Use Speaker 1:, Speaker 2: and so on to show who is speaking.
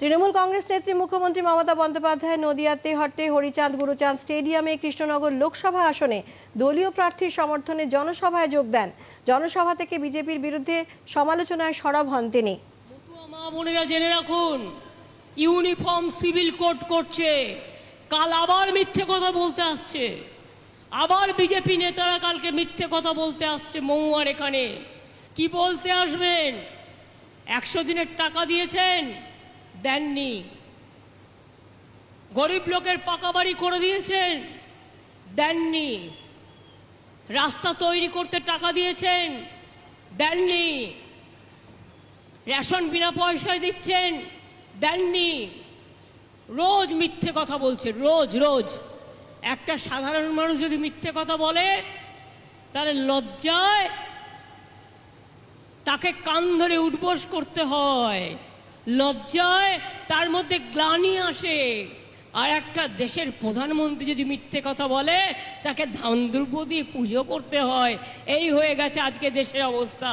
Speaker 1: তৃণমূল কংগ্রেস নেত্রী মুখ্যমন্ত্রী মমতা বন্দ্যোপাধ্যায় নদিয়াতে হট্টে হরিচাঁদ গুরুচাঁদ স্টেডিয়ামে কৃষ্ণনগর লোকসভা আসনে দলীয় প্রার্থীর সমর্থনে জনসভায় যোগ দেন। জনসভা থেকে বিজেপির বিরুদ্ধে সমালোচনায় সরব হন তিনি।
Speaker 2: মা জেনে রাখুন, ইউনিফর্ম সিভিল কোড করছে, কাল আবার মিথ্যে কথা বলতে আসছে। আবার বিজেপি নেতারা কালকে মিথ্যে কথা বলতে আসছে মৌয়ার এখানে। কি বলতে আসবেন? একশো দিনের টাকা দিয়েছেন দেননি। গরিব লোকের পাকা বাড়ি করে দিয়েছেন, দেননি। রাস্তা তৈরি করতে টাকা দিয়েছেন, দেননি। রেশন বিনা পয়সায় দিচ্ছেন, দেননি। রোজ মিথ্যে কথা বলছে, রোজ রোজ। একটা সাধারণ মানুষ যদি মিথ্যে কথা বলে, তাহলে লজ্জায় তাকে কান ধরে উঠবোস করতে হয়। লজ্জায় তার মধ্যে গ্লানি আসে। আর একটা দেশের প্রধানমন্ত্রী যদি মিথ্যে কথা বলে, তাকে ধান দুর্ব দিয়ে পুজো করতে হয়। এই হয়ে গেছে আজকে দেশের অবস্থা।